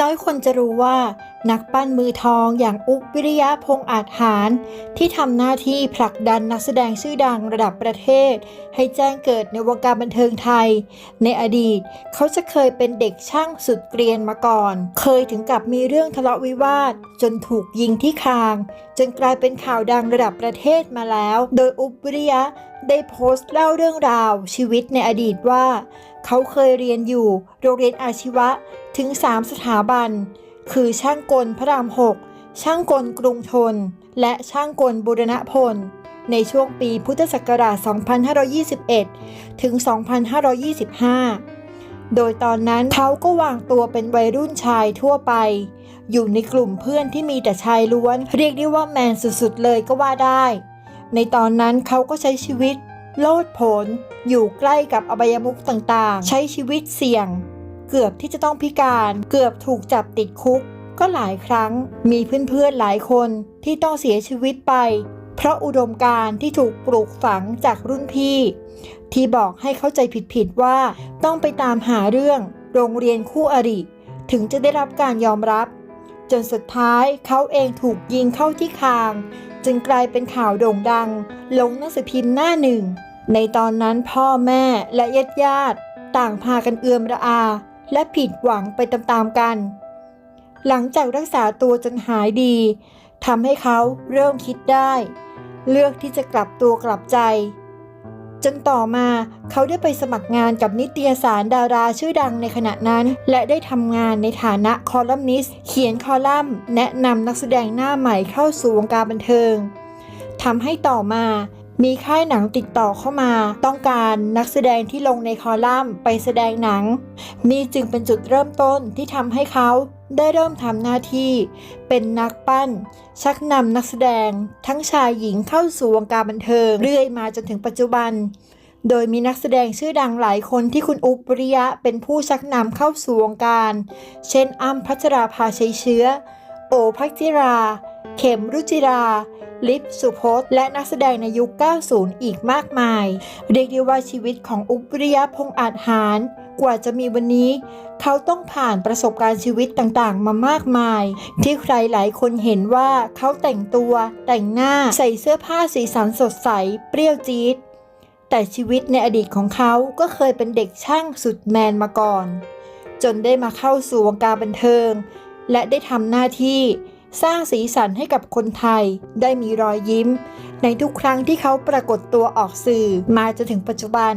น้อยคนจะรู้ว่า นักปั้นมือทองอย่างอุ๊บวิริยะพงษ์อาจหาร ที่ทำหน้าที่ผลักดันนักแสดงชื่อดังระดับประเทศ ให้แจ้งเกิดในวงการบันเทิงไทย ในอดีตเขาจะเคยเป็นเด็กช่างสุดเกรียนมาก่อน เคยถึงกับมีเรื่องทะเลาะวิวาท จนถูกยิงที่คาง จนกลายเป็นข่าวดังระดับประเทศมาแล้ว โดยอุ๊บวิริยะได้โพสต์เล่าเรื่องราวชีวิตในอดีตว่า เขาเคยเรียนอยู่โรงเรียนอาชีวะ ถึง 3 สถาบัน คือช่างกลพระราม 6 ช่างกลกรุงทน และช่างกลบุรณพล ในช่วงปีพุทธศักราช 2521 ถึง 2525 โดยตอนนั้นเขาก็วางตัวเป็นวัยรุ่นชายทั่วไป อยู่ในกลุ่มเพื่อนที่มีแต่ชายล้วน เรียกได้ว่าแมนสุดๆเลยก็ว่าได้ ในตอนนั้นเขาก็ใช้ชีวิต โลดโผนอยู่ใกล้กับอบายมุขต่างๆ ใช้ชีวิตเสี่ยง เกือบที่จะต้องพิการ เกือบถูกจับติดคุก ก็หลายครั้งมีเพื่อนๆหลายคนที่ต้องเสียชีวิตไป เพราะอุดมการณ์ที่ถูกปลูกฝังจากรุ่นพี่ ที่บอกให้เข้าใจผิดๆว่าต้องไปตามหาเรื่องโรงเรียนคู่อริ ถึงจะได้รับการยอมรับ จนสุดท้ายเขาเองถูกยิงเข้าที่คาง จึงกลายเป็นข่าวโด่งดัง ลงหนังสือพิมพ์หน้าหนึ่งในตอนนั้นพ่อแม่และญาติญาติต่างพากันเอือมระอา และผิดหวังไปตามๆกัน หลังจากรักษาตัวจนหายดีทำให้เขาเริ่มคิดได้ เลือกที่จะกลับตัวกลับใจ จนต่อมาเขาได้ไปสมัครงานกับนิตยสารดาราชื่อดังในขณะนั้น และได้ทำงานในฐานะคอลัมนิสต์เขียนคอลัมน์ แนะนำนักแสดงหน้าใหม่เข้าสู่วงการบันเทิงทำให้ต่อมา มีค่ายหนังติดต่อเข้ามา ต้องการนักแสดงที่ลงในคอลัมน์ไปแสดงหนัง นี่จึงเป็นจุดเริ่มต้นที่ทำให้เขาได้เริ่มทำหน้าที่ เป็นนักปั้น ชักนำนักแสดง ทั้งชายหญิงเข้าสู่วงการบันเทิงเรื่อยมาจนถึงปัจจุบัน โดยมีนักแสดงชื่อดังหลายคนที่คุณอุปริยะเป็นผู้ชักนำเข้าสู่วงการ เช่นอ้ำพัชราภาชัยเชื้อ โอภักจิรา เข็มรุจิรา ลิปสุพจน์และนักแสดงในยุค 90 อีกมากมาย เรียกได้ว่าชีวิตของอุปริยพงษ์อาจหาร กว่าจะมีวันนี้ เขาต้องผ่านประสบการณ์ชีวิตต่างๆ มามากมาย ที่ใครหลายคนเห็นว่าเขาแต่งตัว แต่งหน้าใส่เสื้อผ้าสีสันสดใส เปรี้ยวจี๊ดแต่ชีวิตในอดีตของเขาก็เคยเป็นเด็กช่างสุดแมนมาก่อน จนได้มาเข้าสู่วงการบันเทิง และได้ทำหน้าที่ สร้างสีสันให้กับคนไทยได้มีรอยยิ้ม ในทุกครั้งที่เขาปรากฏตัวออกสื่อมาจนถึงปัจจุบัน